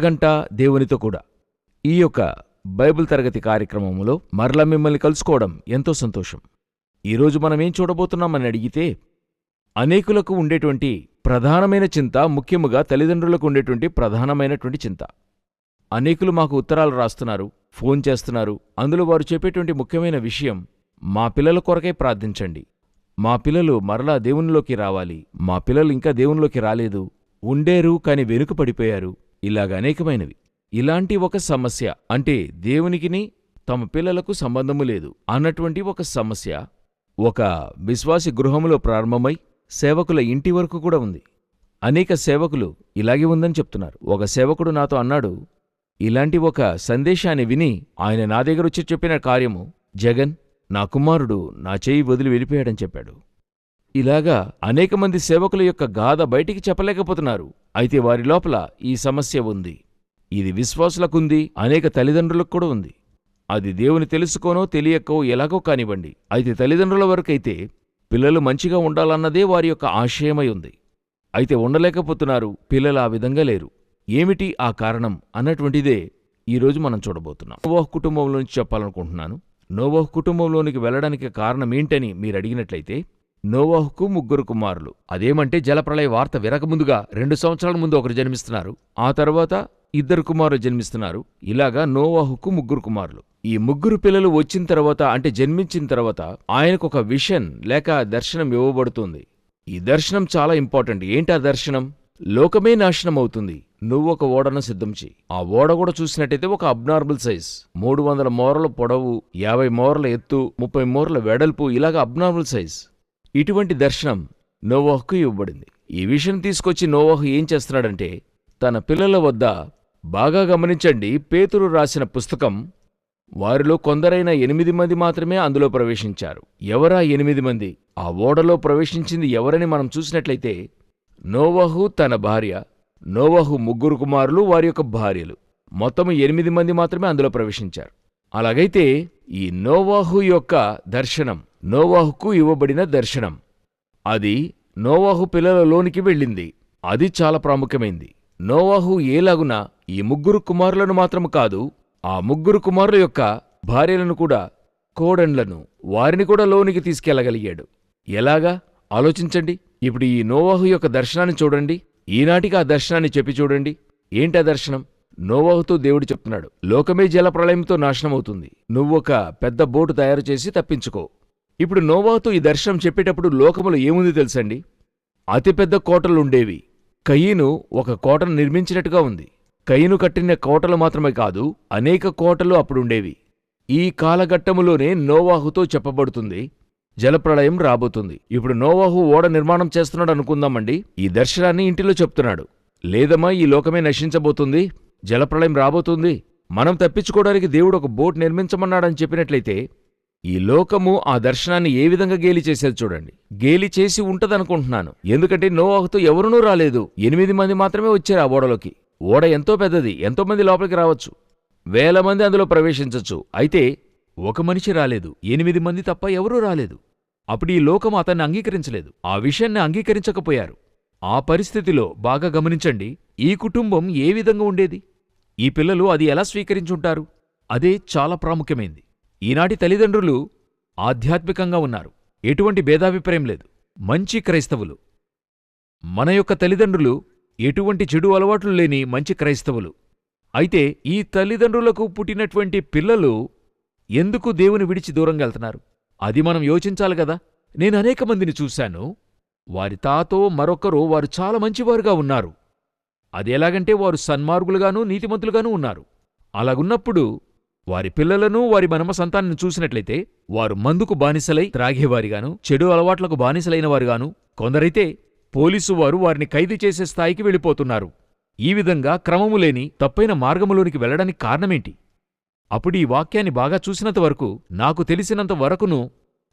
గంట దేవునితో కూడా. ఈ యొక్క బైబిల్ తరగతి కార్యక్రమంలో మరలా మిమ్మల్ని కలుసుకోవడం ఎంతో సంతోషం. ఈరోజు మనమేం చూడబోతున్నామని అడిగితే అనేకులకు ఉండేటువంటి ప్రధానమైన చింత ముఖ్యముగా తల్లిదండ్రులకు ఉండేటువంటి ప్రధానమైనటువంటి చింత. అనేకులు మాకు ఉత్తరాలు రాస్తున్నారు ఫోన్ చేస్తున్నారు. అందులో వారు చెప్పేటువంటి ముఖ్యమైన విషయం మా పిల్లల కొరకై ప్రార్థించండి. మా పిల్లలు మరలా దేవునిలోకి రావాలి. మా పిల్లలు ఇంకా దేవునిలోకి రాలేదు. ఉండేరు కాని వెనుక పడిపోయారు ఇలాగ అనేకమైనవి. ఇలాంటి ఒక సమస్య అంటే దేవునికిని తమ పిల్లలకు సంబంధము లేదు అన్నటువంటి ఒక సమస్య ఒక విశ్వాసి గృహములో ప్రారంభమై సేవకుల ఇంటి వరకు కూడా ఉంది. అనేక సేవకులు ఇలాగే ఉందని చెప్తున్నారు. ఒక సేవకుడు నాతో అన్నాడు ఇలాంటి ఒక సందేశాన్ని విని ఆయన నా దగ్గర వచ్చి చెప్పిన కార్యము జగన్ నా కుమారుడు నా చేయి వదిలి వెళ్ళిపోయాడని చెప్పాడు. ఇలాగా అనేక మంది సేవకుల యొక్క గాథ బయటికి చెప్పలేకపోతున్నారు. అయితే వారి లోపల ఈ సమస్య ఉంది. ఇది విశ్వాసులకుంది అనేక తల్లిదండ్రులకు కూడా ఉంది. అది దేవుని తెలుసుకోనో తెలియకో ఎలాగో కానివ్వండి. అయితే తల్లిదండ్రుల వరకైతే పిల్లలు మంచిగా ఉండాలన్నదే వారి యొక్క ఆశయమై ఉంది. అయితే ఉండలేకపోతున్నారు పిల్లలు ఆ విధంగా లేరు. ఏమిటి ఆ కారణం అన్నటువంటిదే ఈరోజు మనం చూడబోతున్నాం. నోవాహ్ కుటుంబంలోంచి చెప్పాలనుకుంటున్నాను. నోవాహ్ కుటుంబంలోనికి వెళ్ళడానికి కారణం ఏంటని మీరు అడిగినట్లయితే నోవాహుకు ముగ్గురు కుమారులు. అదేమంటే జలప్రళయ వార్త విరకముందుగా రెండు సంవత్సరాల ముందు ఒకరు జన్మిస్తున్నారు. ఆ తర్వాత ఇద్దరు కుమారులు జన్మిస్తున్నారు. ఇలాగా నోవాహుకు ముగ్గురు కుమారులు. ఈ ముగ్గురు పిల్లలు వచ్చిన తర్వాత అంటే జన్మించిన తర్వాత ఆయనకు ఒక విషన్ లేక దర్శనం ఇవ్వబడుతుంది. ఈ దర్శనం చాలా ఇంపార్టెంట్. ఏంటి ఆ దర్శనం? లోకమే నాశనం అవుతుంది నువ్వు ఒక ఓడను సిద్ధం చేయి ఆ ఓడ కూడా చూసినట్టయితే ఒక అబ్నార్మల్ సైజ్. మూడు వందల మోరల పొడవు యాభై మోరల ఎత్తు ముప్పై మోరల వెడల్పు ఇలాగ అబ్నార్మల్ సైజ్. ఇటువంటి దర్శనం నోవాహుకు ఇవ్వబడింది. ఈ విషయం తీసుకొచ్చి నోవాహు ఏం చేస్తున్నాడంటే తన పిల్లల వద్ద బాగా గమనించండి పేతురు రాసిన పుస్తకం వారిలో కొందరైన ఎనిమిది మంది మాత్రమే అందులో ప్రవేశించారు. ఎవరా ఎనిమిది మంది? ఆ ఓడలో ప్రవేశించింది ఎవరని మనం చూసినట్లయితే నోవహు తన భార్య నోవహు ముగ్గురు కుమారులు వారి యొక్క భార్యలు. మొత్తం ఎనిమిది మంది మాత్రమే అందులో ప్రవేశించారు. అలాగైతే ఈ నోవాహు యొక్క దర్శనం నోవాహుకు ఇవ్వబడిన దర్శనం. అది నోవాహు పిల్లలలోనికి వెళ్ళింది. అది చాలా ప్రాముఖ్యమైంది. నోవాహు ఏలాగున ఈ ముగ్గురు కుమారులను మాత్రము కాదు ఆ ముగ్గురు కుమారుల యొక్క భార్యలను కూడా కోడండ్లను వారిని కూడా లోనికి తీసుకెళ్ళగలిగాడు. ఎలాగా? ఆలోచించండి. ఇప్పుడు ఈ నోవాహు యొక్క దర్శనాన్ని చూడండి. ఈనాటికి ఆ దర్శనాన్ని చెప్పి చూడండి. ఏంటా దర్శనం? నోవాహుతో దేవుడు చెప్తున్నాడు లోకమే జలప్రళయంతో నాశనమవుతుంది. నువ్వొక పెద్ద బోటు తయారు చేసి తప్పించుకో. ఇప్పుడు నోవాతో ఈ దర్శనం చెప్పేటప్పుడు లోకములో ఏముంది తెలుసండి? అతిపెద్ద కోటలుండేవి. కయ్యను ఒక కోటను నిర్మించినట్టుగా ఉంది. కయ్యను కట్టిన కోటలు మాత్రమే కాదు అనేక కోటలు అప్పుడుండేవి. ఈ కాలఘట్టములోనే నోవాహుతో చెప్పబడుతుంది. జలప్రళయం రాబోతుంది. ఇప్పుడు నోవాహు ఓడ నిర్మాణం చేస్తున్నాడు అనుకుందామండి. ఈ దర్శనాన్ని ఇంటిలో చెప్తున్నాడు. లేదమ్మా ఈ లోకమే నశించబోతుంది. జలప్రళయం రాబోతుంది. మనం తప్పించుకోవడానికి దేవుడు ఒక బోట్ నిర్మించమన్నాడని చెప్పినట్లయితే ఈ లోకము ఆ దర్శనాన్ని ఏ విధంగా గేలి చేసేది చూడండి. గేలి చేసి ఉంటదనుకుంటున్నాను. ఎందుకంటే నోవాహుతో ఎవరునూ రాలేదు. ఎనిమిది మంది మాత్రమే వచ్చారు ఆ ఓడలోకి. ఓడ ఎంతో పెద్దది. ఎంతో మంది లోపలికి రావచ్చు. వేల మంది అందులో ప్రవేశించొచ్చు. అయితే ఒక మనిషి రాలేదు. ఎనిమిది మంది తప్ప ఎవరూ రాలేదు. అప్పుడు ఈ లోకం అతన్ని అంగీకరించలేదు. ఆ విషయాన్ని అంగీకరించకపోయారు. ఆ పరిస్థితిలో బాగా గమనించండి. ఈ కుటుంబం ఏ విధంగా ఉండేది? ఈ పిల్లలు అది ఎలా స్వీకరించుంటారు అదే చాలా ప్రాముఖ్యమైంది. ఈనాటి తల్లిదండ్రులు ఆధ్యాత్మికంగా ఉన్నారు. ఎటువంటి భేదాభిప్రాయం లేదు. మంచి క్రైస్తవులు. మన యొక్క తల్లిదండ్రులు ఎటువంటి చెడు అలవాట్లు లేని మంచి క్రైస్తవులు. అయితే ఈ తల్లిదండ్రులకు పుట్టినటువంటి పిల్లలు ఎందుకు దేవుని విడిచి దూరంగా వెళ్తున్నారు? అది మనం యోచించాలి కదా. నేను అనేక మందిని చూశాను. వారి తాతో మరొకరు వారు చాలా మంచివారుగా ఉన్నారు. అదేలాగంటే వారు సన్మార్గులుగానూ నీతిమంతులుగానూ ఉన్నారు. అలాగున్నప్పుడు వారి పిల్లలను వారి మనమ సంతానాన్ని చూసినట్లయితే వారు మందుకు బానిసలై త్రాగేవారిగాను చెడు అలవాట్లకు బానిసలైన వారుగాను కొందరైతే పోలీసు వారు వారిని ఖైదు చేసే స్థాయికి వెళ్ళిపోతున్నారు. ఈ విధంగా క్రమము లేని తప్పైన మార్గములోనికి వెళ్ళడానికి కారణమేంటి? అప్పుడు ఈ వాక్యాన్ని బాగా చూసినంత వరకు నాకు తెలిసినంత వరకును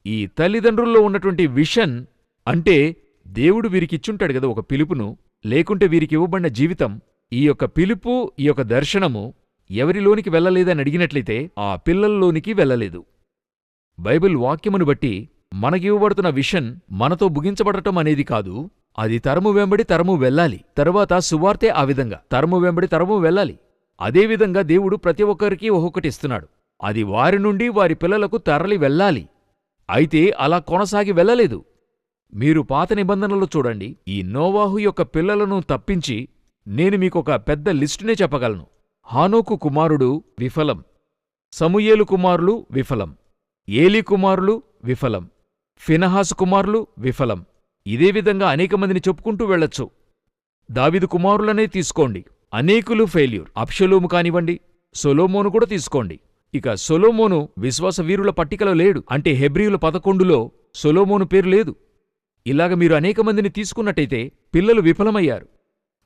ఈ తల్లిదండ్రుల్లో ఉన్నటువంటి విషన్ అంటే దేవుడు వీరికిచ్చుంటాడు కదా ఒక పిలుపును లేకుంటే వీరికి ఇవ్వబడిన జీవితం ఈ యొక్క పిలుపు ఈ యొక్క దర్శనము ఎవరిలోనికి వెళ్ళలేదని అడిగినట్లయితే ఆ పిల్లల్లోనికి వెళ్ళలేదు. బైబిల్ వాక్యమును బట్టి మనకివ్వబడుతున్న విషన్ మనతో ముగించబడటం అనేది కాదు. అది తరము వెంబడి తరము వెళ్ళాలి. తరువాత సువార్తే ఆ విధంగా తరము వెంబడి తరము వెళ్ళాలి. అదేవిధంగా దేవుడు ప్రతి ఒక్కరికి ఒక్కొక్కటి ఇస్తున్నాడు. అది వారి నుండి వారి పిల్లలకు తరలి వెళ్ళాలి. అయితే అలా కొనసాగి వెళ్ళలేదు. మీరు పాత నిబంధనలు చూడండి. ఈ నోవాహు యొక్క పిల్లలను తప్పించి నేను మీకొక పెద్ద లిస్టునే చెప్పగలను. హానోకు కుమారుడు విఫలం. సమూయేలు కుమారులు విఫలం. ఏలీ కుమారులు విఫలం. ఫినహాసు కుమారులు విఫలం. ఇదే విధంగా అనేక మందిని చెప్పుకుంటూ వెళ్ళొచ్చు. దావిదు కుమారులనే తీసుకోండి. అనేకులు ఫెయిల్యూర్. అప్షలోము కానివ్వండి సొలోమోను కూడా తీసుకోండి. ఇక సొలోమోను విశ్వాస వీరుల పట్టికలో లేడు. అంటే హెబ్రియుల పదకొండులో సొలోమోను పేరు లేదు. ఇలాగ మీరు అనేక మందిని తీసుకున్నట్టయితే పిల్లలు విఫలమయ్యారు.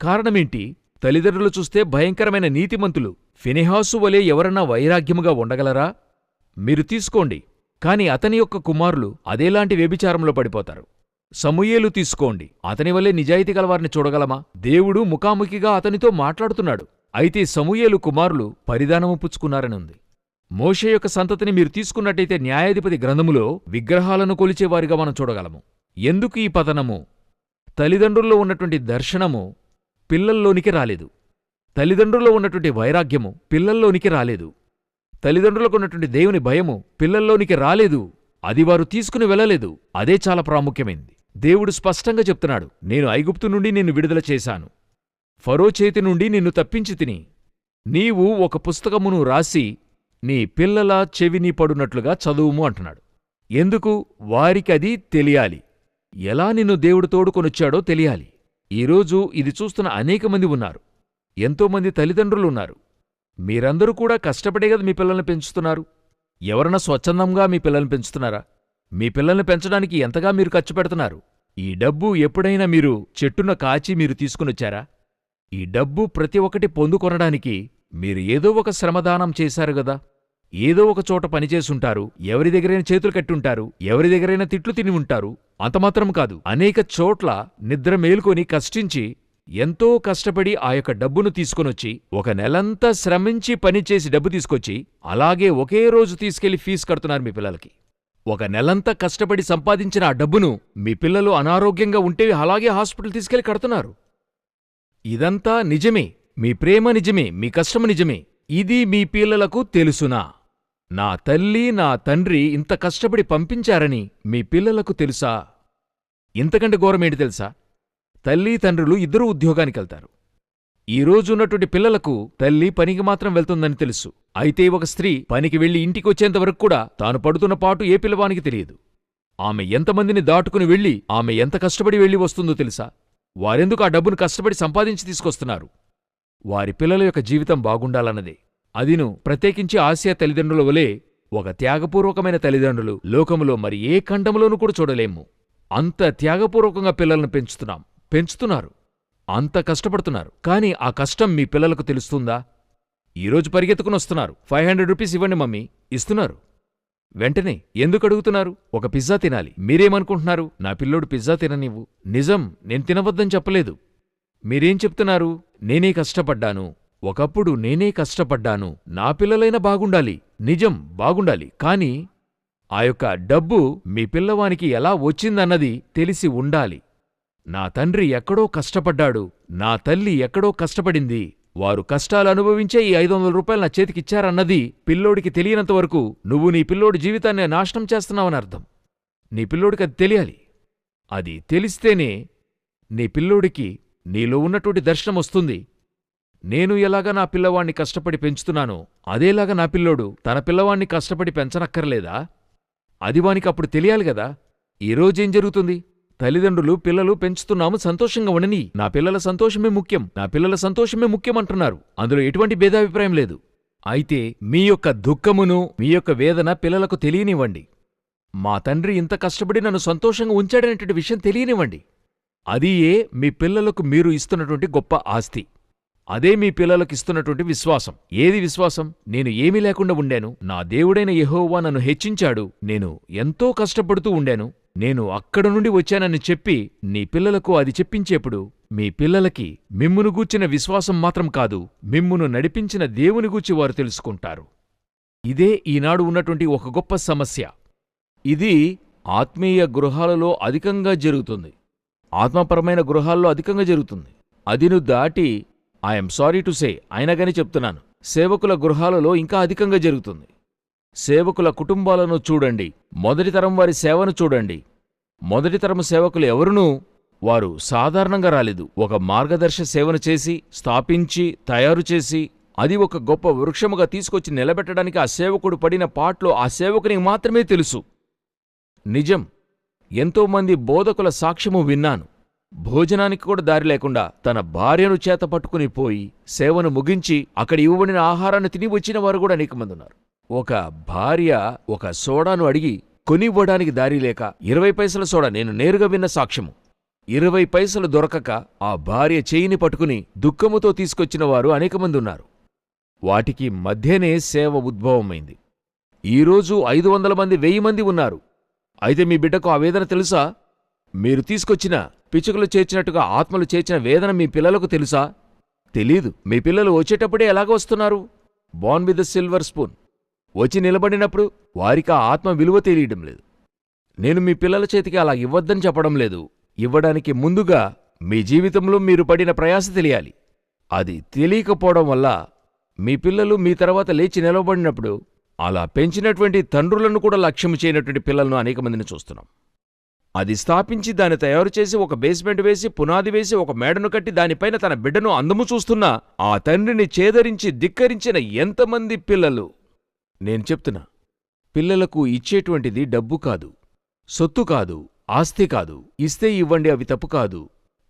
కారణమేంటి? తల్లిదండ్రులు చూస్తే భయంకరమైన నీతిమంతులు. ఫినిహాసు వలె ఎవరన్నా వైరాగ్యముగా ఉండగలరా? మీరు తీసుకోండి. కాని అతని యొక్క కుమారులు అదేలాంటి వ్యభిచారంలో పడిపోతారు. సమూయేలు తీసుకోండి. అతని వల్లే నిజాయితీ గలవారిని చూడగలమా? దేవుడు ముఖాముఖిగా అతనితో మాట్లాడుతున్నాడు. అయితే సమూయేలు కుమారులు పరిధానము పుచ్చుకున్నారని ఉంది. మోషే యొక్క సంతతిని మీరు తీసుకున్నట్టయితే న్యాయాధిపతి గ్రంథములో విగ్రహాలను కొలిచేవారిగా మనం చూడగలము. ఎందుకు ఈ పతనము? తల్లిదండ్రుల్లో ఉన్నటువంటి దర్శనము పిల్లల్లోనికి రాలేదు. తల్లిదండ్రుల్లో ఉన్నటువంటి వైరాగ్యము పిల్లల్లోనికి రాలేదు. తల్లిదండ్రులకు ఉన్నటువంటి దేవుని భయము పిల్లల్లోనికి రాలేదు. అది వారు తీసుకుని వెళ్ళలేదు. అదే చాలా ప్రాముఖ్యమైంది. దేవుడు స్పష్టంగా చెప్తున్నాడు నేను ఐగుప్తు నుండి నిన్ను విడుదల చేశాను. ఫరో చేతి నుండి నిన్ను తప్పించి తిని నీవు ఒక పుస్తకమును రాసి నీ పిల్లల చెవిని పడునట్లుగా చదువుము అంటున్నాడు. ఎందుకు? వారికది తెలియాలి. ఎలా నిన్ను దేవుడు తోడుకొనొచ్చాడో తెలియాలి. ఈరోజు ఇది చూస్తున్న అనేక మంది ఉన్నారు. ఎంతోమంది తల్లిదండ్రులున్నారు మీరందరూ కూడా కష్టపడే కదా మీ పిల్లల్ని పెంచుతున్నారు. ఎవరన్నా స్వచ్ఛందంగా మీ పిల్లల్ని పెంచుతున్నారా? మీ పిల్లల్ని పెంచడానికి ఎంతగా మీరు ఖర్చు పెడుతున్నారు? ఈ డబ్బు ఎప్పుడైనా మీరు చెట్టున కాచి మీరు తీసుకునొచ్చారా? ఈ డబ్బు ప్రతి ఒక్కటి పొందుకొనడానికి మీరు ఏదో ఒక శ్రమదానం చేశారు గదా? ఏదో ఒక చోట పనిచేసుంటారు ఎవరి దగ్గరైనా చేతులు కట్టుంటారు ఎవరి దగ్గరైనా తిట్లు తిని ఉంటారు అంతమాత్రం కాదు. అనేక చోట్ల నిద్ర మేల్కొని కష్టించి ఎంతో కష్టపడి ఆ యొక్క డబ్బును తీసుకొనొచ్చి ఒక నెలంతా శ్రమించి పనిచేసి డబ్బు తీసుకొచ్చి అలాగే ఒకే రోజు తీసుకెళ్ళి ఫీజు కడుతున్నారు మీ పిల్లలకి. ఒక నెలంతా కష్టపడి సంపాదించిన ఆ డబ్బును మీ పిల్లలు అనారోగ్యంగా ఉంటే అలాగే హాస్పిటల్ తీసుకెళ్ళి కడుతున్నారు. ఇదంతా నిజమే. మీ ప్రేమ నిజమే మీ కష్టం నిజమే. ఇది మీ పిల్లలకు తెలుసునా? నా తల్లి నా తండ్రి ఇంత కష్టపడి పంపించారని మీ పిల్లలకు తెలుసా? ఇంతకంటే ఘోరమేంటి తెలుసా? తల్లి తండ్రులు ఇద్దరూ ఉద్యోగానికెళ్తారు ఈ రోజున్నటువంటి పిల్లలకు తల్లి పనికి మాత్రం వెళ్తుందని తెలుసు. అయితే ఒక స్త్రీ పనికి వెళ్ళి ఇంటికొచ్చేంతవరకు కూడా తాను పడుతున్న పాటు ఏ పిల్లవానికి తెలియదు. ఆమె ఎంతమందిని దాటుకుని వెళ్ళి ఆమె ఎంత కష్టపడి వెళ్ళి వస్తుందో తెలుసా? వారెందుకు ఆ డబ్బును కష్టపడి సంపాదించి తీసుకొస్తున్నారు? వారి పిల్లల యొక్క జీవితం బాగుండాలన్నదే. అదిను ప్రత్యేకించి ఆసియా తల్లిదండ్రుల వలె ఒక త్యాగపూర్వకమైన తల్లిదండ్రులు. లోకములో మరి ఏ ఖండములోనూ కూడా చూడలేము. అంత త్యాగపూర్వకంగా పిల్లలను పెంచుతున్నాం. పెంచుతున్నారు. అంత కష్టపడుతున్నారు. కానీ ఆ కష్టం మీ పిల్లలకు తెలుస్తుందా? ఈరోజు పరిగెత్తుకుని వస్తున్నారు. ఫైవ్ హండ్రెడ్ రూపీస్ ఇవ్వండి మమ్మీ. ఇస్తున్నారు. వెంటనే ఎందుకు అడుగుతున్నారు? ఒక పిజ్జా తినాలి. మీరేమనుకుంటున్నారు? నా పిల్లోడు పిజ్జా తిననివ్వు. నిజం నేను తినవద్దని చెప్పలేదు. మీరేం చెప్తున్నారు? నేనే కష్టపడ్డాను. ఒకప్పుడు నేనే కష్టపడ్డాను. నా పిల్లలైనా బాగుండాలి. నిజం బాగుండాలి. కాని ఆ యొక్క డబ్బు మీ పిల్లవానికి ఎలా వచ్చిందన్నది తెలిసి ఉండాలి. నా తండ్రి ఎక్కడో కష్టపడ్డాడు. నా తల్లి ఎక్కడో కష్టపడింది. వారు కష్టాలు అనుభవించే ఈ ఐదు వందల రూపాయలు నా చేతికిచ్చారన్నది పిల్లోడికి తెలియనంతవరకు నువ్వు నీ పిల్లోడి జీవితాన్ని నాశనం చేస్తున్నావని అర్థం. నీ పిల్లోడికి అది తెలియాలి. అది తెలిస్తేనే నీ పిల్లోడికి నీలో ఉన్నటువంటి దర్శనం వస్తుంది. నేను ఎలాగా నా పిల్లవాణ్ణి కష్టపడి పెంచుతున్నానో అదేలాగా నా పిల్లోడు తన పిల్లవాణ్ణి కష్టపడి పెంచనక్కర్లేదా? అది వానికి అప్పుడు తెలియాలి గదా? ఈరోజేం జరుగుతుంది? తల్లిదండ్రులు పిల్లలు పెంచుతున్నాము సంతోషంగా ఉండని నా పిల్లల సంతోషమే ముఖ్యం నా పిల్లల సంతోషమే ముఖ్యం అంటున్నారు. అందులో ఎటువంటి భేదాభిప్రాయం లేదు. అయితే మీ యొక్క దుఃఖమును మీ యొక్క వేదన పిల్లలకు తెలియనివ్వండి. మా తండ్రి ఇంత కష్టపడి నన్ను సంతోషంగా ఉంచాడనేటువంటి విషయం తెలియనివ్వండి. అది ఏ మీ పిల్లలకు మీరు ఇస్తున్నటువంటి గొప్ప ఆస్తి. అదే మీ పిల్లలకు ఇస్తున్నటువంటి విశ్వాసం. ఏది విశ్వాసం? నేను ఏమీ లేకుండా ఉండాను. నా దేవుడైన యహోవా నన్ను హెచ్చించాడు. నేను ఎంతో కష్టపడుతూ ఉండాను. నేను అక్కడ నుండి వచ్చానని చెప్పి నీ పిల్లలకు అది చెప్పించేప్పుడు మీ పిల్లలకి మిమ్మును గూర్చిన విశ్వాసం మాత్రం కాదు మిమ్మును నడిపించిన దేవుని గూర్చి వారు తెలుసుకుంటారు. ఇదే ఈనాడు ఉన్నటువంటి ఒక గొప్ప సమస్య. ఇది ఆత్మీయ గృహాలలో అధికంగా జరుగుతుంది. ఆత్మపరమైన గృహాల్లో అధికంగా జరుగుతుంది. అదిను దాటి ఐఎమ్ సారీ టు సే అయినా చెప్తున్నాను. సేవకుల గృహాలలో ఇంకా అధికంగా జరుగుతుంది. సేవకుల కుటుంబాలను చూడండి. మొదటి తరం వారి సేవను చూడండి. మొదటి తరం సేవకులు ఎవరునూ వారు సాధారణంగా రాలేదు. ఒక మార్గదర్శ సేవను చేసి స్థాపించి తయారు చేసి అది ఒక గొప్ప వృక్షముగా తీసుకొచ్చి నిలబెట్టడానికి ఆ సేవకుడు పడిన పాటలో ఆ సేవకునికి మాత్రమే తెలుసు. నిజం. ఎంతోమంది బోధకుల సాక్ష్యము విన్నాను. భోజనానికి కూడా దారి లేకుండా తన భార్యను చేత పట్టుకుని పోయి సేవను ముగించి అక్కడ ఇవ్వబడిన ఆహారాన్ని తిని వచ్చిన వారు కూడా అనేకమంది ఉన్నారు. ఒక భార్య ఒక సోడాను అడిగి కొనివ్వడానికి దారి లేక ఇరవై పైసల సోడా నేను నేరుగా విన్న సాక్ష్యము. ఇరవై పైసలు దొరకక ఆ భార్య చేయిని పట్టుకుని దుఃఖముతో తీసుకొచ్చిన వారు అనేకమంది ఉన్నారు. వాటికి మధ్యనే సేవ ఉద్భవమైంది. ఈరోజు ఐదు వందల మంది వెయ్యి మంది ఉన్నారు. అయితే మీ బిడ్డకు ఆ వేదన తెలుసా? మీరు తీసుకొచ్చిన పిచ్చుకలు చేర్చినట్టుగా ఆత్మలు చేర్చిన వేదన మీ పిల్లలకు తెలుసా? తెలీదు. మీ పిల్లలు వచ్చేటప్పుడే ఎలాగ వస్తున్నారు? Born with the silver spoon వచ్చి నిలబడినప్పుడు వారికి ఆ ఆత్మ విలువ తెలియడం లేదు. నేను మీ పిల్లల చేతికి అలా ఇవ్వద్దని చెప్పడం లేదు. ఇవ్వడానికి ముందుగా మీ జీవితంలో మీరు పడిన ప్రయాస తెలియాలి. అది తెలియకపోవడం వల్ల మీ పిల్లలు మీ తర్వాత లేచి నిలబడినప్పుడు అలా పెంచినటువంటి తండ్రులను కూడా లక్ష్యం చేయనటువంటి పిల్లలను అనేక మందిని చూస్తున్నాం. అది స్థాపించి దాన్ని తయారు చేసి ఒక బేస్మెంట్ వేసి పునాది వేసి ఒక మేడను కట్టి దానిపైన తన బిడ్డను అందము చూస్తున్నా ఆ తండ్రిని చేదరించి ధిక్కరించిన ఎంతమంది పిల్లలు? నేను చెప్తున్నా పిల్లలకు ఇచ్చేటువంటిది డబ్బు కాదు సొత్తు కాదు ఆస్తి కాదు ఇస్తే ఇవ్వండి అవి తప్పు కాదు.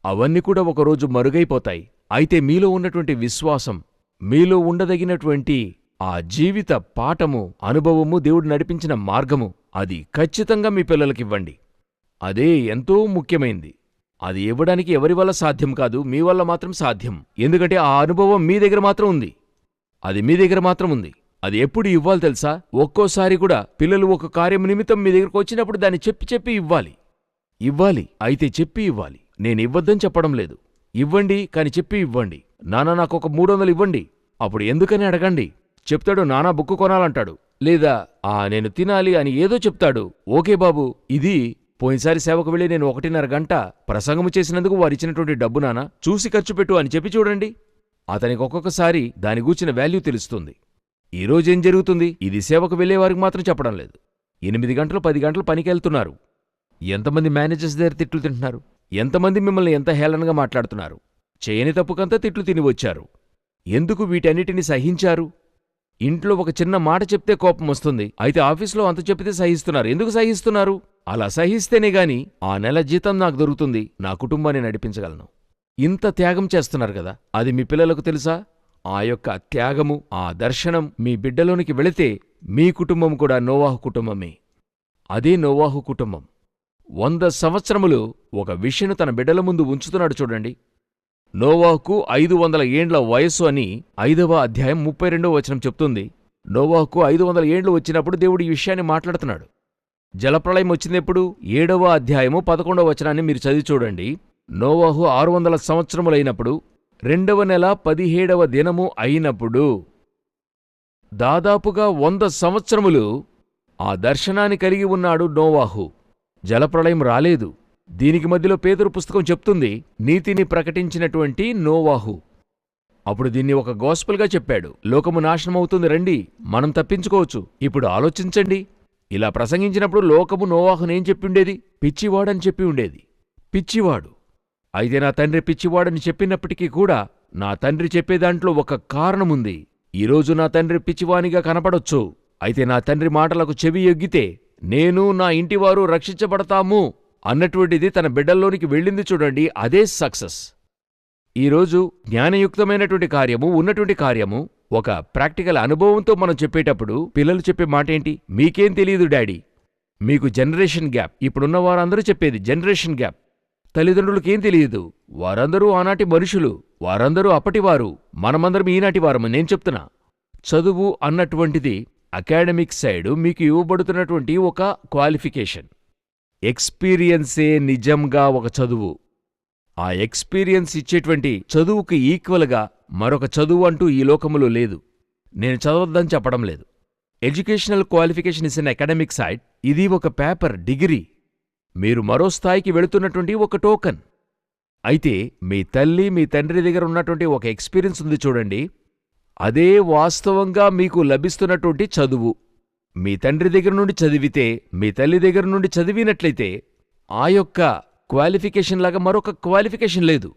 అవన్నీ కూడా ఒకరోజు మరుగైపోతాయి. అయితే మీలో ఉన్నటువంటి విశ్వాసం మీలో ఉండదగినటువంటి ఆ జీవిత పాఠము అనుభవము దేవుడు నడిపించిన మార్గము అది ఖచ్చితంగా మీ పిల్లలకివ్వండి అదే ఎంతో ముఖ్యమైంది. అది ఇవ్వడానికి ఎవరి వల్ల సాధ్యం కాదు మీ వల్ల మాత్రం సాధ్యం. ఎందుకంటే ఆ అనుభవం మీ దగ్గర మాత్రం ఉంది. అది మీ దగ్గర మాత్రం ఉంది. అది ఎప్పుడు ఇవ్వాలి తెలుసా? ఒక్కోసారి కూడా పిల్లలు ఒక కార్యం నిమిత్తం మీ దగ్గరకు వచ్చినప్పుడు దాన్ని చెప్పి చెప్పి ఇవ్వాలి. ఇవ్వాలి. అయితే చెప్పి ఇవ్వాలి. నేను ఇవ్వద్దని చెప్పడం లేదు. ఇవ్వండి కాని చెప్పి ఇవ్వండి. నానా నాకు ఒక మూడు వందలు ఇవ్వండి. అప్పుడు ఎందుకని అడగండి? చెప్తాడు నానా బుక్కు కొనాలంటాడు. లేదా ఆ నేను తినాలి అని ఏదో చెప్తాడు. ఓకే బాబు. ఇది పోయినసారి సేవకు వెళ్ళి నేను ఒకటిన్నర గంట ప్రసంగము చేసినందుకు వారిచ్చినటువంటి డబ్బు నానా చూసి ఖర్చు పెట్టు అని చెప్పి చూడండి. అతనికి ఒక్కొక్కసారి దాని గూర్చిన వాల్యూ తెలుస్తుంది. ఈ రోజేం జరుగుతుంది? ఇది సేవకు వెళ్ళేవారికి మాత్రం చెప్పడం లేదు. ఎనిమిది గంటలు పది గంటలు పనికెళ్తున్నారు. ఎంతమంది మేనేజర్స్ దగ్గర తిట్లు తింటున్నారు? ఎంతమంది మిమ్మల్ని ఎంత హేళనగా మాట్లాడుతున్నారు? చేయని తప్పుకంతా తిట్లు తిని వచ్చారు. ఎందుకు వీటన్నిటిని సహించారు? ఇంట్లో ఒక చిన్న మాట చెప్తే కోపం వస్తుంది. అయితే ఆఫీస్లో అంత చెప్పితే సహిస్తున్నారు. ఎందుకు సహిస్తున్నారు? అలా సహిస్తేనే గాని ఆ నెల జీతం నాకు దొరుకుతుంది. నా కుటుంబాన్ని నడిపించగలను. ఇంత త్యాగం చేస్తున్నారు కదా. అది మీ పిల్లలకు తెలుసా? ఆ యొక్క త్యాగము ఆ దర్శనం మీ బిడ్డలోనికి వెళితే మీ కుటుంబం కూడా నోవాహు కుటుంబమే. అదే నోవాహు కుటుంబం. వంద సంవత్సరములు ఒక విషయను తన బిడ్డల ముందు ఉంచుతున్నాడు చూడండి. నోవాహుకు ఐదు వందల ఏండ్ల వయస్సు అని ఐదవ అధ్యాయం ముప్పై రెండవ వచనం చెప్తుంది. నోవాహుకు ఐదు వందల ఏండ్లు వచ్చినప్పుడు దేవుడు ఈ విషయాన్ని మాట్లాడుతున్నాడు. జలప్రళయం వచ్చినప్పుడు ఏడవ అధ్యాయము పదకొండవ వచనాన్ని మీరు చదివి చూడండి. నోవాహు ఆరు వందల సంవత్సరములైనప్పుడు రెండవ నెల పదిహేడవ దినము అయినప్పుడు దాదాపుగా వంద సంవత్సరములు ఆ దర్శనాన్ని కలిగి ఉన్నాడు నోవాహు. జలప్రళయం రాలేదు. దీనికి మధ్యలో పేదరు పుస్తకం చెప్తుంది నీతిని ప్రకటించినటువంటి నోవాహు. అప్పుడు దీన్ని ఒక గోస్పల్గా చెప్పాడు. లోకము నాశనమవుతుంది రండి మనం తప్పించుకోవచ్చు. ఇప్పుడు ఆలోచించండి. ఇలా ప్రసంగించినప్పుడు లోకము నోవాహునేం చెప్పి ఉండేది? పిచ్చివాడని చెప్పి ఉండేది. పిచ్చివాడు. అయితే నా తండ్రి పిచ్చివాడని చెప్పినప్పటికీ కూడా నా తండ్రి చెప్పేదాంట్లో ఒక కారణముంది. ఈరోజు నా తండ్రి పిచ్చివానిగా కనపడొచ్చు. అయితే నా తండ్రి మాటలకు చెవి ఎగ్గితే నేను నా ఇంటివారు రక్షించబడతాము. అన్నటువంటిది తన బిడ్డల్లోనికి వెళ్ళింది చూడండి అదే సక్సెస్. ఈరోజు జ్ఞానయుక్తమైనటువంటి కార్యము ఉన్నటువంటి కార్యము ఒక ప్రాక్టికల్ అనుభవంతో మనం చెప్పేటప్పుడు పిల్లలు చెప్పే మాట ఏంటి మీకేం తెలియదు డాడీ. మీకు జనరేషన్ గ్యాప్. ఇప్పుడున్న వారందరూ చెప్పేది జనరేషన్ గ్యాప్. తల్లిదండ్రులకేం తెలియదు వారందరూ ఆనాటి మనుషులు వారందరూ అప్పటివారు మనమందరం ఈనాటి వారము నేను చెప్తున్నా. చదువు అన్నటువంటిది అకాడమిక్ సైడు మీకు ఇవ్వబడుతున్నటువంటి ఒక క్వాలిఫికేషన్. ఎక్స్పీరియన్సే నిజంగా ఒక చదువు. ఆ ఎక్స్పీరియన్స్ ఇచ్చేటువంటి చదువుకి ఈక్వల్గా మరొక చదువు అంటూ ఈ లోకములో లేదు. నేను చదవద్దని చెప్పడం లేదు. Educational qualification is in academic side. ఇది ఒక పేపర్ డిగ్రీ. మీరు మరో స్థాయికి వెళుతున్నటువంటి ఒక టోకన్. అయితే మీ తల్లి మీ తండ్రి దగ్గర ఉన్నటువంటి ఒక ఎక్స్పీరియన్స్ ఉంది చూడండి. అదే వాస్తవంగా మీకు లభిస్తున్నటువంటి చదువు. మీ తండ్రి దగ్గర నుండి చదివితే మీ తల్లి దగ్గర నుండి చదివినట్లయితే ఆ యొక్క క్వాలిఫికేషన్ లాగా మరొక క్వాలిఫికేషన్ లేదు.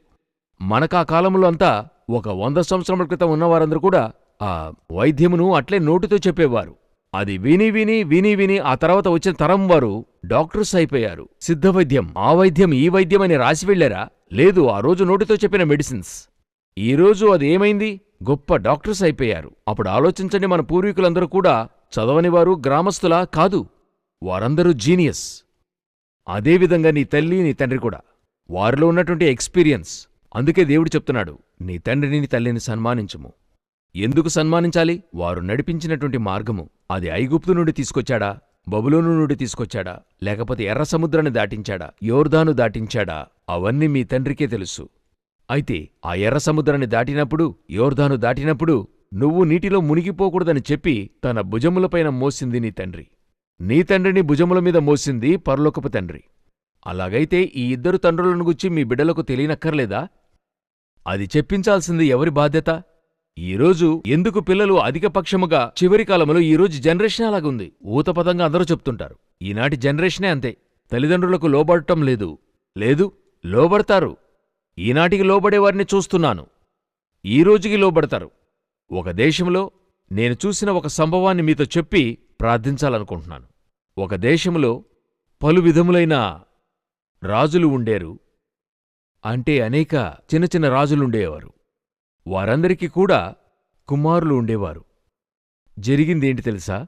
మనకు ఆ కాలంలో అంతా ఒక వంద సంవత్సరముల క్రితం ఉన్నవారందరూ కూడా ఆ వైద్యమును అట్లే నోటితో చెప్పేవారు. అది విని విని విని విని ఆ తర్వాత వచ్చిన తరం వారు డాక్టర్స్ అయిపోయారు. సిద్ధ వైద్యం ఆ వైద్యం ఈ వైద్యం అని రాసి వెళ్ళారా లేదు ఆ రోజు నోటితో చెప్పిన మెడిసిన్స్. ఈ రోజు అది ఏమైంది? గొప్ప డాక్టర్స్ అయిపోయారు. అప్పుడు ఆలోచించండి మన పూర్వీకులందరూ కూడా చదవనివారు గ్రామస్తులా కాదు. వారందరూ జీనియస్. అదేవిధంగా నీ తల్లి నీ తండ్రి కూడా. వారిలో ఉన్నటువంటి ఎక్స్పీరియన్స్. అందుకే దేవుడు చెప్తున్నాడు నీ తండ్రిని నీ తల్లిని సన్మానించుము. ఎందుకు సన్మానించాలి? వారు నడిపించినటువంటి మార్గము. అది ఐగుప్తు నుండి తీసుకొచ్చాడా? బబులోను నుండి తీసుకొచ్చాడా? లేకపోతే ఎర్ర సముద్రాన్ని దాటించాడా? యోర్దాను దాటించాడా? అవన్నీ మీ తండ్రికే తెలుసు. అయితే ఆ ఎర్ర సముద్రాన్ని దాటినప్పుడు యోర్దాను దాటినప్పుడు నువ్వు నీటిలో మునిగిపోకూడదని చెప్పి తన భుజములపైన మోసింది నీ తండ్రి. నీ తండ్రిని భుజముల మీద మోసింది పరలోకపు తండ్రి. అలాగైతే ఈ ఇద్దరు తండ్రులను గుచ్చి మీ బిడ్డలకు తెలియనక్కర్లేదా? అది చెప్పించాల్సింది ఎవరి బాధ్యత? ఈరోజు ఎందుకు పిల్లలు అధికపక్షముగా చివరి కాలంలో ఈరోజు జనరేషన్ అలాగుంది ఊతపదంగా అందరూ చెప్తుంటారు. ఈనాటి జనరేషనే అంతే. తల్లిదండ్రులకు లోబడటం లేదు. లేదు లోబడతారు. ఈనాటికి లోబడేవారిని చూస్తున్నాను. ఈ రోజుకి లోబడతారు. ఒక దేశంలో నేను చూసిన ఒక సంభవాన్ని మీతో చెప్పి ప్రార్థించాలనుకుంటున్నాను. ఒక దేశంలో పలు విధములైన రాజులు ఉండేరు. అంటే అనేక చిన్న చిన్న రాజులుండేవారు వారందరికీ కూడా కుమారులు ఉండేవారు. జరిగిందేంటి తెలుసా?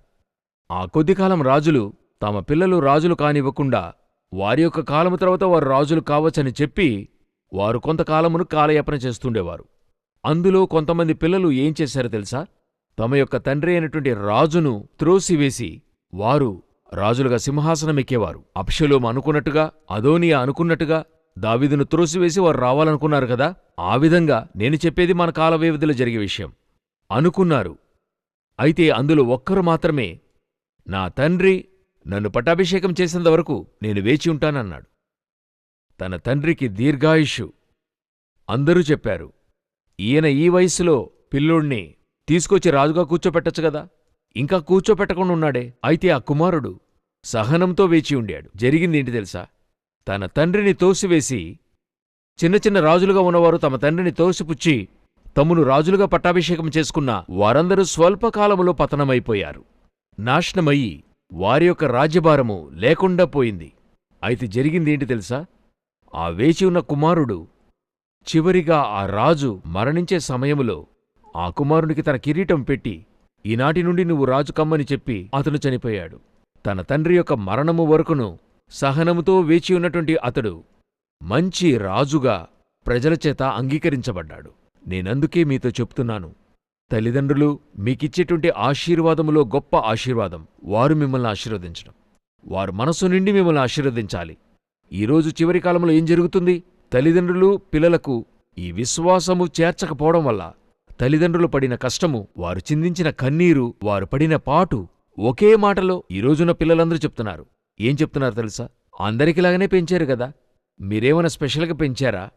ఆ కొద్దికాలం రాజులు తమ పిల్లలు రాజులు కానివ్వకుండా వారి యొక్క కాలము తర్వాత వారు రాజులు కావచ్చని చెప్పి వారు కొంతకాలమును కాలయాపన చేస్తుండేవారు. అందులో కొంతమంది పిల్లలు ఏం చేశారో తెలుసా? తమ యొక్క తండ్రి అయినటువంటి రాజును త్రోసివేసి వారు రాజులుగా సింహాసనమెక్కేవారు అప్షలోం అనుకున్నట్టుగా అదోనియా అనుకున్నట్టుగా దావిదును త్రోసివేసి వారు రావాలనుకున్నారు కదా? ఆ విధంగా నేను చెప్పేది మన కాల వ్యవధిలో జరిగే విషయం. అనుకున్నారు. అయితే అందులో ఒక్కరు మాత్రమే నా తండ్రి నన్ను పట్టాభిషేకం చేసేంత వరకు నేను వేచి ఉంటానన్నాడు. తన తండ్రికి దీర్ఘాయుషు అందరూ చెప్పారు. ఈయన ఈ వయస్సులో పిల్లోణ్ణి తీసుకొచ్చి రాజుగా కూర్చోపెట్టచ్చు కదా? ఇంకా కూర్చోపెట్టకుండా ఉన్నాడే. అయితే ఆ కుమారుడు సహనంతో వేచి ఉండాడు. జరిగిందేంటి తెలుసా? తన తండ్రిని తోసివేసి చిన్న చిన్న రాజులుగా ఉన్నవారు తమ తండ్రిని తోసిపుచ్చి తమను రాజులుగా పట్టాభిషేకం చేసుకున్న వారందరూ స్వల్పకాలములో పతనమైపోయారు. నాశనమయ్యి వారి యొక్క రాజ్యభారము లేకుండా పోయింది. అయితే జరిగిందేంటి తెలుసా? ఆ వేచి ఉన్న కుమారుడు చివరిగా ఆ రాజు మరణించే సమయములో ఆ కుమారునికి తన కిరీటం పెట్టి ఈనాటి నుండి నువ్వు రాజు కమ్మని చెప్పి అతను చనిపోయాడు. తన తండ్రి యొక్క మరణము వరకును సహనముతో వేచి ఉన్నటువంటి అతడు మంచి రాజుగా ప్రజలచేత అంగీకరించబడ్డాడు. నేనందుకే మీతో చెప్తున్నాను. తల్లిదండ్రులు మీకిచ్చేటువంటి ఆశీర్వాదములో గొప్ప ఆశీర్వాదం వారు మిమ్మల్ని ఆశీర్వదించడం. వారు మనసు నిండి మిమ్మల్ని ఆశీర్వదించాలి. ఈరోజు చివరి కాలంలో ఏం జరుగుతుంది? తల్లిదండ్రులు పిల్లలకు ఈ విశ్వాసము చేర్చకపోవడం వల్ల తల్లిదండ్రులు పడిన కష్టము వారు చిందించిన కన్నీరు వారు పడిన పాటు ఒకే మాటలో ఈ రోజున పిల్లలందరూ చెప్తున్నారు. ఏం చెప్తున్నారు తెలుసా? అందరికిలాగనే పెంచారు కదా. మీరేమైనా స్పెషల్గా పెంచారా?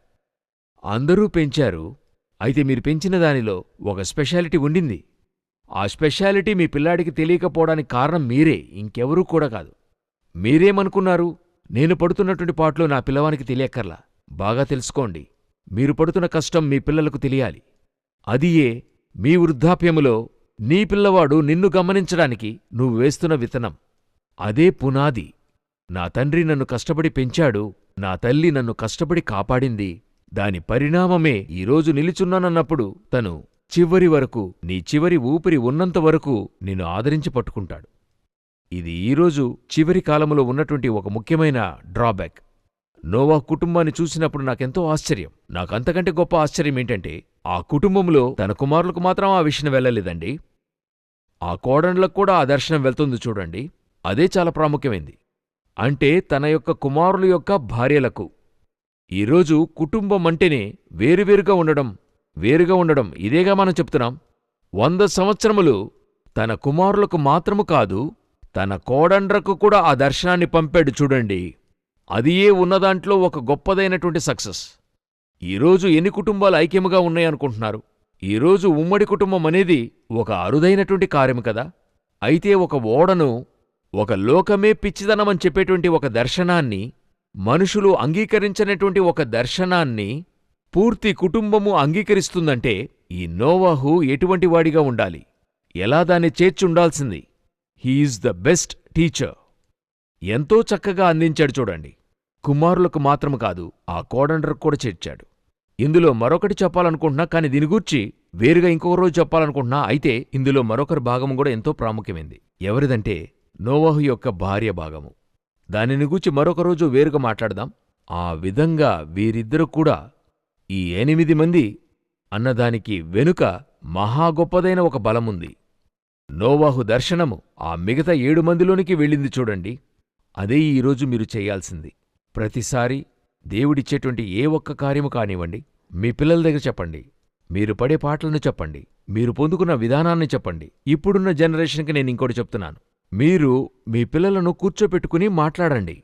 అందరూ పెంచారు. అయితే మీరు పెంచిన దానిలో ఒక స్పెషాలిటీ ఉండింది. ఆ స్పెషాలిటీ మీ పిల్లాడికి తెలియకపోవడానికి కారణం మీరే ఇంకెవరూ కూడా కాదు. మీరేమనుకున్నారు? నేను పడుతున్నటువంటి పాటలో నా పిల్లవానికి తెలియక్కర్లా. బాగా తెలుసుకోండి. మీరు పడుతున్న కష్టం మీ పిల్లలకు తెలియాలి. అదియే మీ వృద్ధాప్యములో నీ పిల్లవాడు నిన్ను గమనించడానికి నువ్వు వేస్తున్న విత్తనం. అదే పునాది. నా తండ్రి నన్ను కష్టపడి పెంచాడు నా తల్లి నన్ను కష్టపడి కాపాడింది. దాని పరిణామమే ఈరోజు నిలుచున్నానన్నప్పుడు తను చివరి వరకు నీ చివరి ఊపిరి ఉన్నంత వరకు నిన్ను ఆదరించి పట్టుకుంటాడు. ఇది ఈరోజు చివరి కాలములో ఉన్నటువంటి ఒక ముఖ్యమైన డ్రాబ్యాక్. నోవా కుటుంబాన్ని చూసినప్పుడు నాకెంతో ఆశ్చర్యం. నాకంతకంటే గొప్ప ఆశ్చర్యం ఏంటంటే ఆ కుటుంబంలో తన కుమారులకు మాత్రం ఆ విషయం వెళ్ళలేదండి. ఆ కోడళ్ళకు కూడా ఆ దర్శనం వెళ్తుంది చూడండి. అదే చాలా ప్రాముఖ్యమైంది. అంటే తన యొక్క కుమారుల యొక్క భార్యలకు. ఈరోజు కుటుంబం అంటేనే వేరువేరుగా ఉండడం వేరుగా ఉండడం ఇదేగా మనం చెప్తున్నాం. వంద సంవత్సరములు తన కుమారులకు మాత్రము కాదు తన కోడండ్రకు కూడా ఆ దర్శనాన్ని పంపాడు చూడండి. అదియే ఉన్నదాంట్లో ఒక గొప్పదైనటువంటి సక్సెస్. ఈరోజు ఎన్ని కుటుంబాలు ఐక్యముగా ఉన్నాయనుకుంటున్నారు ఈరోజు ఉమ్మడి కుటుంబం అనేది ఒక అరుదైనటువంటి కార్యం కదా? అయితే ఒక ఓడను ఒక లోకమే పిచ్చిదనమని చెప్పేటువంటి ఒక దర్శనాన్ని మనుషులు అంగీకరించినటువంటి ఒక దర్శనాన్ని పూర్తి కుటుంబము అంగీకరిస్తుందంటే ఈ నోవాహు ఎటువంటి వాడిగా ఉండాలి? ఎలా దాన్ని చేర్చుండాల్సింది? He is the best teacher. ఎంతో చక్కగా అందించాడు చూడండి. కుమారులకు మాత్రం కాదు ఆ కోడండ్రకు కూడా చేర్చాడు. ఇందులో మరొకటి చెప్పాలనుకుంటున్నా కానీ దీని గూర్చి వేరుగా ఇంకొక రోజు చెప్పాలనుకుంటున్నా అయితే ఇందులో మరొకరి భాగము కూడా ఎంతో ప్రాముఖ్యమైంది. ఎవరిదంటే నోవాహు యొక్క భార్య భాగము. దానిని గూర్చి మరొక రోజు వేరుగా మాట్లాడదాం. ఆ విధంగా వీరిద్దరూ కూడా ఈ ఎనిమిది మంది అన్నదానికి వెనుక మహా గొప్పదైన ఒక బలముంది. నోవాహు దర్శనము ఆ మిగతా ఏడు మందిలోనికి వెళ్ళింది చూడండి. అదే ఈరోజు మీరు చేయాల్సింది. ప్రతిసారి దేవుడిచ్చేటువంటి ఏ ఒక్క కార్యము కానివ్వండి మీ పిల్లల దగ్గర చెప్పండి మీరు పడే పాటలను చెప్పండి మీరు పొందుకున్న విధానాన్ని చెప్పండి. ఇప్పుడున్న జనరేషన్కి నేను ఇంకోటి చెప్తున్నాను. మీరు మీ పిల్లలను కూర్చోపెట్టుకుని మాట్లాడండి.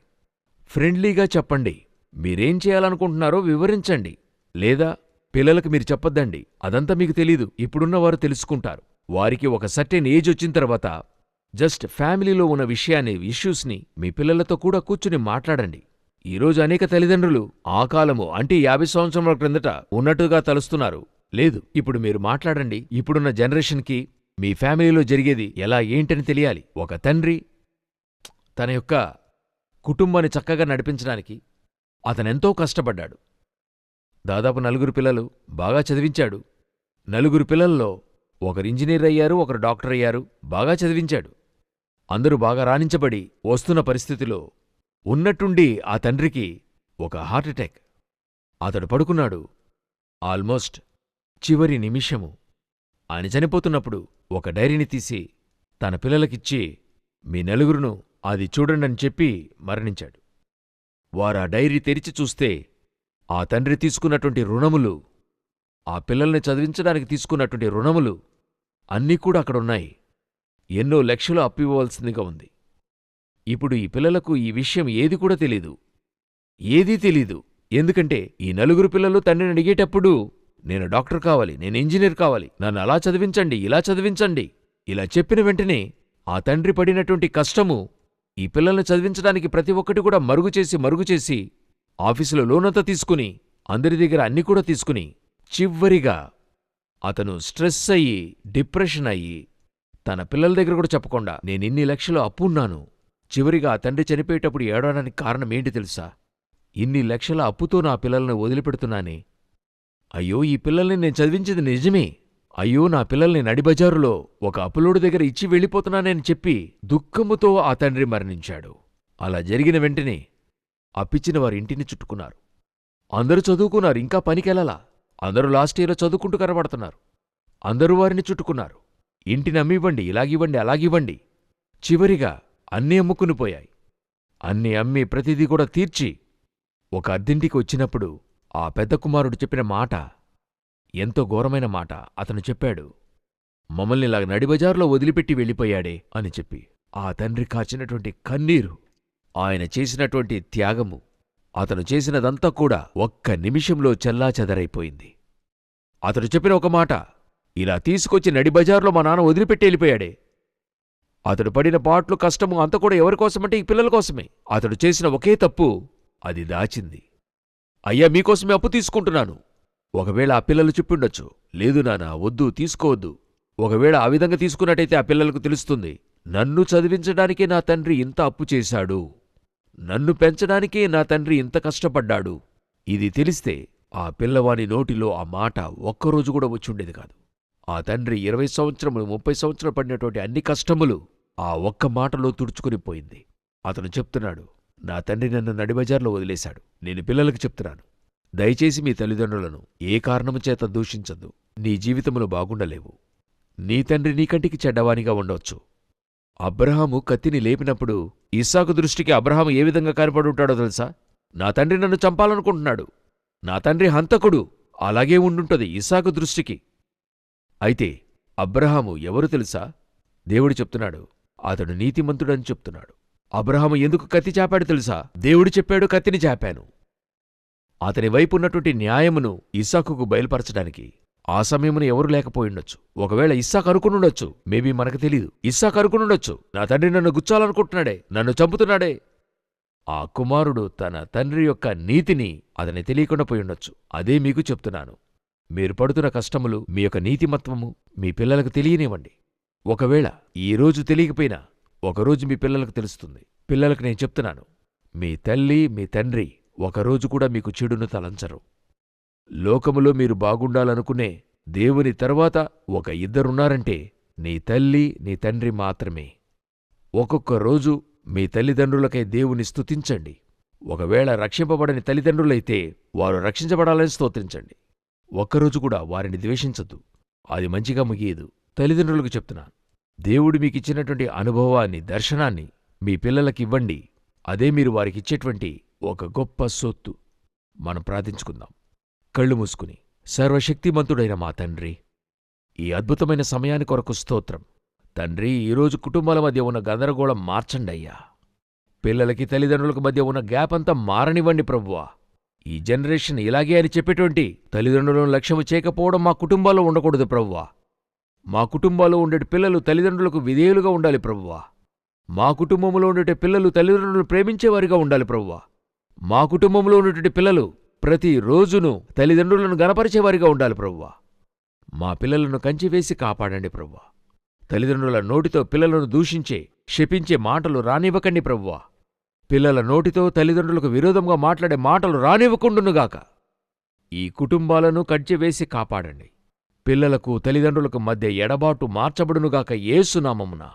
ఫ్రెండ్లీగా చెప్పండి. మీరేం చేయాలనుకుంటున్నారో వివరించండి. లేదా పిల్లలకు మీరు చెప్పొద్దండి. అదంతా మీకు తెలీదు. ఇప్పుడున్న వారు తెలుసుకుంటారు. వారికి ఒక సర్టెన్ ఏజ్ వచ్చిన తర్వాత జస్ట్ ఫ్యామిలీలో ఉన్న విషయాన్ని ఇష్యూస్ని మీ పిల్లలతో కూడా కూర్చుని మాట్లాడండి. ఈరోజు అనేక తల్లిదండ్రులు ఆ కాలము అంటే యాభై సంవత్సరాల క్రిందట ఉన్నట్టుగా తలుస్తున్నారు. లేదు ఇప్పుడు మీరు మాట్లాడండి. ఇప్పుడున్న జనరేషన్కి మీ ఫ్యామిలీలో జరిగేది ఎలా ఏంటని తెలియాలి. ఒక తండ్రి తన యొక్క కుటుంబాన్ని చక్కగా నడిపించడానికి అతనెంతో కష్టపడ్డాడు. దాదాపు నలుగురు పిల్లలు బాగా చదివించాడు. నలుగురు పిల్లల్లో ఒకరు ఇంజనీర్ అయ్యారు ఒకరు డాక్టర్ అయ్యారు బాగా చదివించాడు. అందరూ బాగా రాణించబడి వస్తున్న పరిస్థితిలో ఉన్నట్టుండి ఆ తండ్రికి ఒక హార్ట్అటాక్ అతడు పడుకున్నాడు. ఆల్మోస్ట్ చివరి నిమిషము. ఆయన చనిపోతున్నప్పుడు ఒక డైరీని తీసి తన పిల్లలకిచ్చి మీ నలుగురును అది చూడండని చెప్పి మరణించాడు. వారా డైరీ తెరిచి చూస్తే ఆ తండ్రి తీసుకున్నటువంటి రుణములు ఆ పిల్లల్ని చదివించడానికి తీసుకున్నటువంటి రుణములు అన్నీ కూడా అక్కడున్నాయి. ఎన్నో లక్షలు అప్పివ్వవలసిందిగా ఉంది. ఇప్పుడు ఈ పిల్లలకు ఈ విషయం ఏది కూడా తెలీదు. ఏదీ తెలీదు. ఎందుకంటే ఈ నలుగురు పిల్లలు తండ్రిని అడిగేటప్పుడు నేను డాక్టర్ కావాలి నేను ఇంజనీర్ కావాలి నన్ను అలా చదివించండి ఇలా చదివించండి. ఇలా చెప్పిన వెంటనే ఆ తండ్రి పడినటువంటి కష్టము ఈ పిల్లల్ని చదివించడానికి ప్రతి ఒక్కటి కూడా మరుగు చేసి మరుగు చేసి ఆఫీసులో లోనంతా తీసుకుని అందరి దగ్గర అన్ని కూడా తీసుకుని చివరిగా అతను స్ట్రెస్ అయ్యి డిప్రెషన్ అయ్యి తన పిల్లల దగ్గర కూడా చెప్పకుండా నేనిన్ని లక్షలు అప్పున్నాను చివరిగా ఆ తండ్రి చనిపోయేటప్పుడు ఏడవడానికి కారణం ఏంటి తెలుసా? ఇన్ని లక్షల అప్పుతో నా పిల్లల్ని వదిలిపెడుతున్నానే. అయ్యో ఈ పిల్లల్ని నేను చదివించింది నిజమే. అయ్యో నా పిల్లల్ని నడిబజారులో ఒక అప్పులోడు దగ్గర ఇచ్చి వెళ్ళిపోతున్నానని చెప్పి దుఃఖముతో ఆ తండ్రి మరణించాడు. అలా జరిగిన వెంటనే అప్పిచ్చిన వారి ఇంటిని చుట్టుకున్నారు. అందరూ చదువుకున్నారు ఇంకా పనికెళ్ళలా? అందరూ లాస్ట్ ఇయర్లో చదువుకుంటూ కనబడుతున్నారు. అందరూ వారిని చుట్టుకున్నారు. ఇంటిని అమ్మివ్వండి ఇలాగివ్వండి అలాగివ్వండి. చివరిగా అన్నీ అమ్ముకుని పోయాయి. అన్నీ అమ్మి ప్రతిదీ కూడా తీర్చి ఒక అద్దింటికి వచ్చినప్పుడు ఆ పెద్ద కుమారుడు చెప్పిన మాట ఎంతో ఘోరమైన మాట. అతను చెప్పాడు మమ్మల్ని ఇలా నడిబజార్లో వదిలిపెట్టి వెళ్ళిపోయాడే అని చెప్పి. ఆ తండ్రి కాచినటువంటి కన్నీరు ఆయన చేసినటువంటి త్యాగము అతను చేసినదంతా కూడా ఒక్క నిమిషంలో చెల్లాచెదరైపోయింది. అతడు చెప్పిన ఒక మాట ఇలా తీసుకొచ్చి నడిబజార్లో మా నాన్న వదిలిపెట్టి వెళ్ళిపోయాడే. అతడు పడిన పాట్లు కష్టము అంత కూడా ఎవరికోసమంటే ఈ పిల్లల కోసమే. అతడు చేసిన ఒకే తప్పు అది దాచింది. అయ్యా మీకోసమే అప్పు తీసుకుంటున్నాను. ఒకవేళ ఆ పిల్లలు చెప్పుండొచ్చు. లేదు నానా వద్దు తీసుకోవద్దు. ఒకవేళ ఆ విధంగా తీసుకున్నట్టయితే ఆ పిల్లలకు తెలుస్తుంది నన్ను చదివించడానికే నా తండ్రి ఇంత అప్పు చేశాడు. నన్ను పెంచడానికే నా తండ్రి ఇంత కష్టపడ్డాడు. ఇది తెలిస్తే ఆ పిల్లవాని నోటిలో ఆ మాట ఒక్కరోజు కూడా వచ్చుండేది కాదు. ఆ తండ్రి ఇరవై సంవత్సరములు ముప్పై సంవత్సరాలు పడినటువంటి అన్ని కష్టములు ఆ ఒక్క మాటలో తుడుచుకుని పోయింది. అతను చెప్తున్నాడు నా తండ్రి నన్ను నడిబజార్లో వదిలేశాడు. నేను పిల్లలకు చెప్తున్నాను. దయచేసి మీ తల్లిదండ్రులను ఏ కారణము చేత దూషించదు నీ జీవితములు బాగుండలేవు. నీ తండ్రి నీ కంటికి చెడ్డవానిగా ఉండవచ్చు అబ్రహాము కత్తిని లేపినప్పుడు ఇస్సాకు దృష్టికి అబ్రహాము ఏ విధంగా కనపడుంటాడో తెలుసా? నా తండ్రి నన్ను చంపాలనుకుంటున్నాడు. నా తండ్రి హంతకుడు. అలాగే ఉండుంటది ఇస్సాకు దృష్టికి. అయితే అబ్రహాము ఎవరు తెలుసా? దేవుడు చెప్తున్నాడు అతడు నీతిమంతుడని చెప్తున్నాడు. అబ్రహాము ఎందుకు కత్తి చాపాడు తెలుసా? దేవుడు చెప్పాడు కత్తిని చాపాను. అతని వైపు ఉన్నటువంటి న్యాయమును ఇస్సాకుకు బయలుపరచడానికి ఆ సమయమును ఎవరు లేకపోయిండొచ్చు ఒకవేళ ఇస్సాక్ అనుకునుండొచ్చు మేబీ మనకు తెలీదు. ఇస్సాక్ అనుకునుండొచ్చు నా తండ్రి నన్ను గుచ్చాలనుకుంటున్నాడే నన్ను చంపుతున్నాడే. ఆ కుమారుడు తన తండ్రి యొక్క నీతిని అతని తెలియకుండా పోయుండొచ్చు అదే మీకు చెప్తున్నాను. మీరు పడుతున్న కష్టములు మీ యొక్క నీతిమత్వము మీ పిల్లలకు తెలియనివ్వండి. ఒకవేళ ఈ రోజు తెలియకపోయినా ఒకరోజు మీ పిల్లలకు తెలుస్తుంది. పిల్లలకు నేను చెప్తున్నాను మీ తల్లి మీ తండ్రి ఒకరోజు కూడా మీకు చెడును తలంచరు. లోకములో మీరు బాగుండాలనుకునే దేవుని తరువాత ఒక ఇద్దరున్నారంటే నీ తల్లి నీ తండ్రి మాత్రమే. ఒక్కొక్క రోజు మీ తల్లిదండ్రులకై దేవుని స్తుతించండి. ఒకవేళ రక్షింపబడని తల్లిదండ్రులైతే వారు రక్షించబడాలని స్తోత్రించండి. ఒక్కరోజు కూడా వారిని ద్వేషించద్దు. అది మంచిగా ముగియదు. తల్లిదండ్రులకు చెప్తున్నాను. దేవుడు మీకిచ్చినటువంటి అనుభవాన్ని దర్శనాన్ని మీ పిల్లలకివ్వండి. అదే మీరు వారికిచ్చేటువంటి ఒక గొప్ప సొత్తు. మనం ప్రార్థించుకుందాం. కళ్ళు మూసుకుని సర్వశక్తిమంతుడైన మా తండ్రి ఈ అద్భుతమైన సమయాని కొరకు స్తోత్రం. తండ్రి ఈరోజు కుటుంబాల మధ్య ఉన్న గందరగోళం మార్చండయ్యా. పిల్లలకి తల్లిదండ్రులకు మధ్య ఉన్న గ్యాప్ అంతా మారనివ్వండి ప్రభువా. ఈ జనరేషన్ ఇలాగే అని చెప్పేటువంటి తల్లిదండ్రులను లక్ష్యము చేయకపోవడం మా కుటుంబాల్లో ఉండకూడదు ప్రభువా. మా కుటుంబాల్లో ఉండే పిల్లలు తల్లిదండ్రులకు విధేయులుగా ఉండాలి ప్రభువా. మా కుటుంబంలో ఉండే పిల్లలు తల్లిదండ్రులను ప్రేమించేవారిగా ఉండాలి ప్రభువా. మా కుటుంబంలో ఉన్నటువంటి పిల్లలు ప్రతి రోజును తల్లిదండ్రులను గనపరిచేవారిగా ఉండాలి ప్రభువా. మా పిల్లలను కంచివేసి కాపాడండి ప్రభువా. తల్లిదండ్రుల నోటితో పిల్లలను దూషించే శపించే మాటలు రానివ్వకండి ప్రభువా. పిల్లల నోటితో తల్లిదండ్రులకు విరోధంగా మాట్లాడే మాటలు రానివ్వకుండునుగాక. ఈ కుటుంబాలను కడ్చివేసి కాపాడండి. పిల్లలకు తల్లిదండ్రులకు మధ్య ఎడబాటు మార్చబడునుగాక ఏసునామమున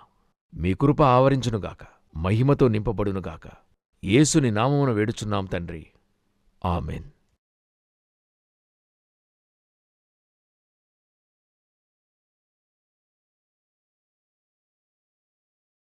మీ కృప ఆవరించునుగాక మహిమతో నింపబడునుగాక. ఏసుని నామమున వేడుచున్నాం తండ్రి. ఆమెన్.